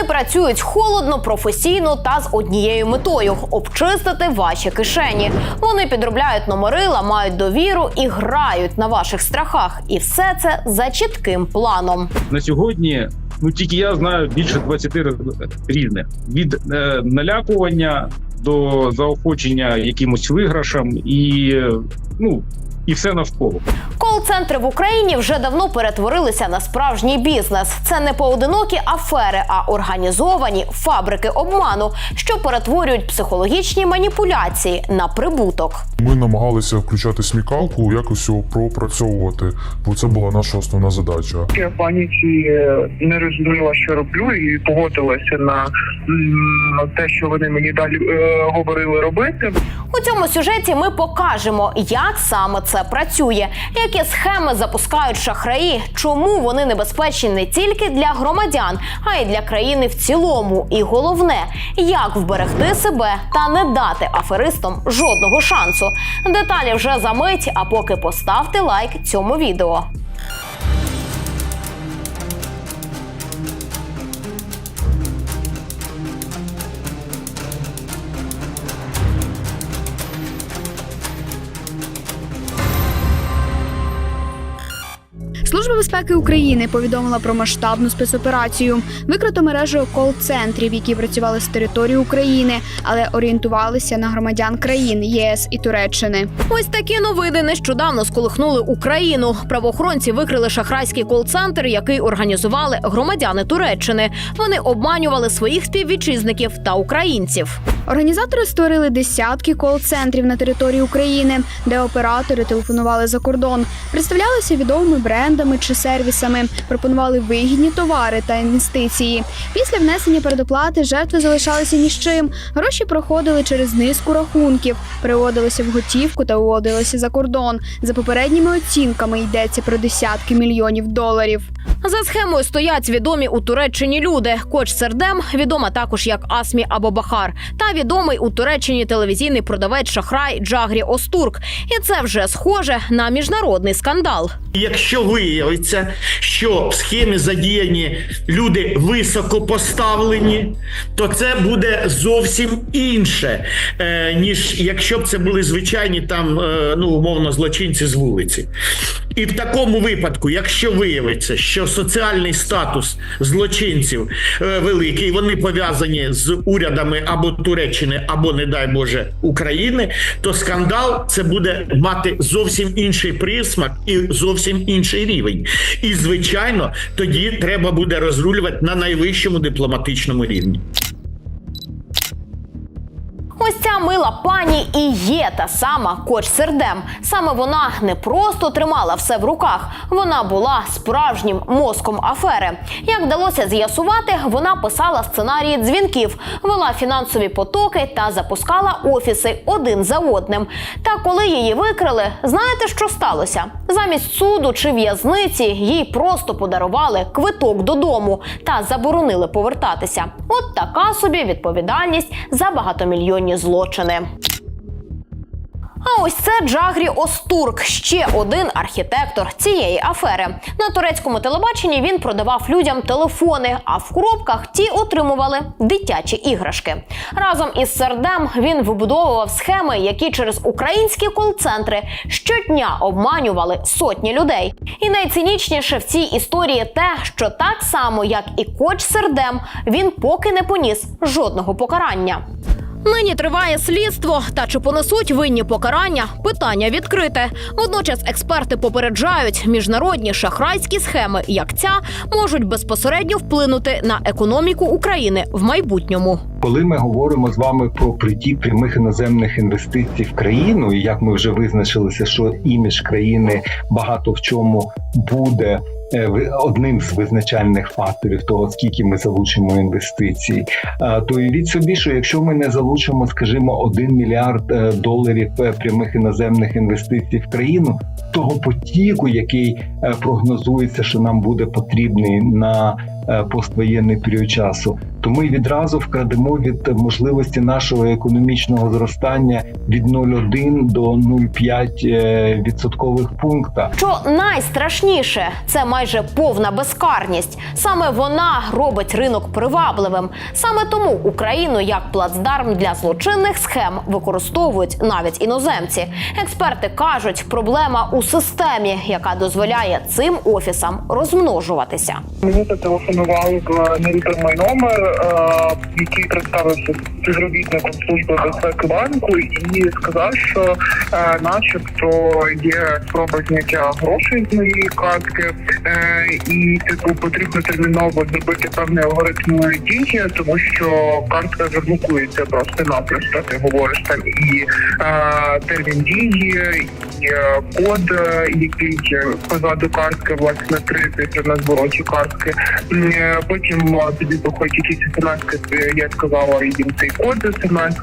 Вони працюють холодно, професійно та з однією метою обчистити ваші кишені. Вони підробляють номери, ламають довіру і грають на ваших страхах. І все це за чітким планом. на сьогодні. Ну тільки я знаю більше 20 різних від е, налякування до заохочення якимось виграшам і е, ну і все навколо. Кол-центри в Україні вже давно перетворилися на справжній бізнес. Це не поодинокі афери, а організовані фабрики обману, що перетворюють психологічні маніпуляції на прибуток. Ми намагалися включати смікалку, якось його пропрацьовувати, бо це була наша основна задача. Я в паніці е, не розуміла, що роблю, і погодилася на м, те, що вони мені далі е, говорили робити. У цьому сюжеті ми покажемо, як саме це працює, які схеми запускають шахраї, чому вони небезпечні не тільки для громадян, а й для країни в цілому. І головне, як вберегти себе та не дати аферистам жодного шансу. Деталі вже за мить. А поки поставте лайк цьому відео. Служба безпеки України повідомила про масштабну спецоперацію. Викрито мережу кол-центрів, які працювали з території України, але орієнтувалися на громадян країн ЄС і Туреччини. Ось такі новини нещодавно сколихнули Україну. Правоохоронці викрили шахрайський кол-центр, який організували громадяни Туреччини. Вони обманювали своїх співвітчизників та українців. Організатори створили десятки кол-центрів на території України, де оператори телефонували за кордон, представлялися відомими брендами чи сервісами, пропонували вигідні товари та інвестиції. Після внесення передоплати жертви залишалися ні з чим. Гроші проходили через низку рахунків, переводилися в готівку та уводилися за кордон. За попередніми оцінками йдеться про десятки мільйонів доларів. За схемою стоять відомі у Туреччині люди. Коч Сердем, відома також як Асмі або Бахар, та відомий у Туреччині телевізійний продавець Шахрай Джагрі Остурк. І це вже схоже на міжнародний скандал. Якщо виявиться, що в схемі задіяні люди високо поставлені, то це буде зовсім інше, е, ніж якщо б це були звичайні там, е, ну умовно, злочинці з вулиці. І в такому випадку, якщо виявиться, що соціальний статус злочинців е, великий, вони пов'язані з урядами або Туреччини, або, не дай Боже, України, то скандал це буде мати зовсім інший присмак і зовсім інший рівень. І звичайно, тоді треба буде розрулювати на найвищому дипломатичному рівні. Мила пані і є та сама коч Сердем. Саме вона не просто тримала все в руках, вона була справжнім мозком афери. Як вдалося з'ясувати, вона писала сценарії дзвінків, вела фінансові потоки та запускала офіси один за одним. Та коли її викрили, знаєте, що сталося? Замість суду чи в'язниці їй просто подарували квиток додому та заборонили повертатися. От така собі відповідальність за багатомільйонні злочини. А ось це Джагрі Остурк, ще один архітектор цієї афери. На турецькому телебаченні він продавав людям телефони, а в коробках ті отримували дитячі іграшки. Разом із Сердем він вибудовував схеми, які через українські кол-центри щодня обманювали сотні людей. І найцинічніше в цій історії те, що так само, як і коч Сердем, він поки не поніс жодного покарання. Нині триває слідство. Та чи понесуть винні покарання? Питання відкрите. Водночас експерти попереджають, міжнародні шахрайські схеми, як ця, можуть безпосередньо вплинути на економіку України в майбутньому. Коли ми говоримо з вами про притік прямих іноземних інвестицій в країну, і як ми вже визначилися, що імідж країни багато в чому буде одним з визначальних факторів того, скільки ми залучимо інвестицій, е, то уявіть собі, що якщо ми не залучимо, скажімо, 1 мільярд е, доларів е, прямих іноземних інвестицій в країну, того потіку, який е, прогнозується, що нам буде потрібний на е, поствоєнний період часу, то ми відразу вкрадемо від можливості нашого економічного зростання від 0,1 до 0,5 е, відсоткових пункта. Що найстрашніше, це майже повна безкарність. Саме вона робить ринок привабливим. Саме тому Україну як плацдарм для злочинних схем використовують навіть іноземці. Експерти кажуть, проблема у системі, яка дозволяє цим офісам розмножуватися. Мені зателефонували в невідомий номер, е, який представився співробітником служби безпеки банку, і сказав, що е, начебто є спроба зняття грошей з моєї картки, е, і типу потрібно терміново зробити певний алгоритм дії, тому що картка заблокується просто-напросто. Ти говориш там і е, термін дії, і е, код, е, який позаду картки, власне, крити на звороті картки. Е, Потім е, тобі доходять якісь смс, я сказала їм цей код смс.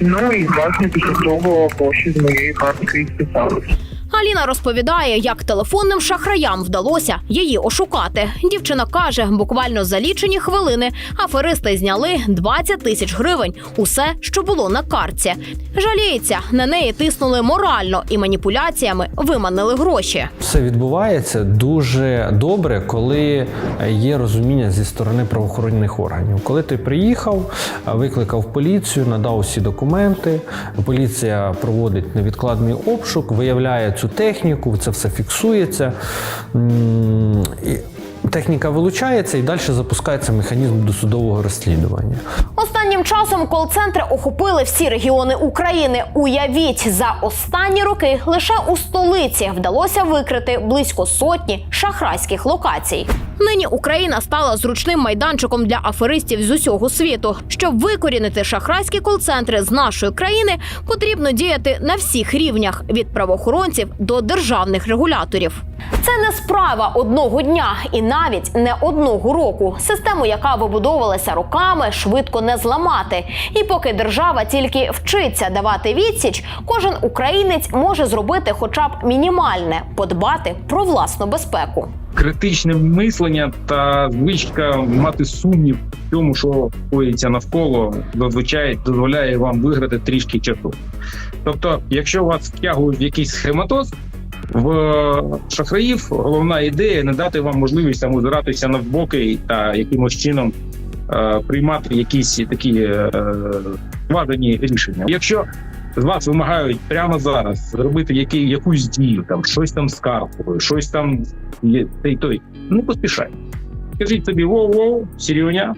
Ну і власне після того гроші з моєї картки і списались. Аліна розповідає, як телефонним шахраям вдалося її ошукати. Дівчина каже, буквально за лічені хвилини аферисти зняли 20 тисяч гривень. Усе, що було на картці. Жаліється, на неї тиснули морально і маніпуляціями виманили гроші. Все відбувається дуже добре, коли є розуміння зі сторони правоохоронних органів. Коли ти приїхав, викликав поліцію, надав усі документи. Поліція проводить невідкладний обшук, виявляє цю техніку, це все фіксується. Техніка вилучається і далі запускається механізм досудового розслідування. Останнім часом кол-центри охопили всі регіони України. Уявіть, за останні роки лише у столиці вдалося викрити близько сотні шахрайських локацій. Нині Україна стала зручним майданчиком для аферистів з усього світу. Щоб викорінити шахрайські кол-центри з нашої країни, потрібно діяти на всіх рівнях від правоохоронців до державних регуляторів. Це не справа одного дня і навіть не одного року. Систему, яка вибудовувалася роками, швидко не зламати. І поки держава тільки вчиться давати відсіч, кожен українець може зробити хоча б мінімальне подбати про власну безпеку. критичне мислення та звичка мати сумнів в тому, що коїться навколо, зазвичай дозволяє вам виграти трішки часу. Тобто, якщо вас втягують в якийсь схематоз, в шахраїв головна ідея не дати вам можливість там озиратися навбоки та якимось чином е, приймати якісь такі е, складені рішення. Якщо з вас вимагають прямо зараз зробити який, якусь дію, там щось там з карткою, щось там є той той. Не поспішайте. Скажіть собі, воу-воу, Сірюня,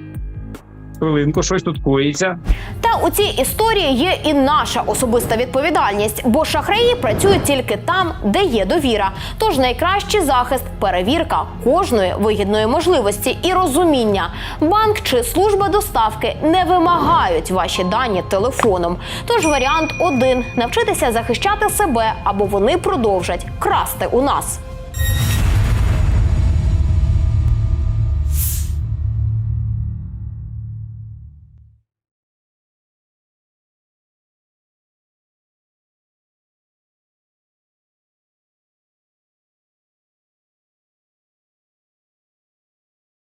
хвилинку, щось тут коїться. Та у цій історії є і наша особиста відповідальність, бо шахраї працюють тільки там, де є довіра. Тож найкращий захист перевірка кожної вигідної можливості і розуміння. Банк чи служба доставки не вимагають ваші дані телефоном. Тож варіант один навчитися захищати себе або вони продовжать красти у нас.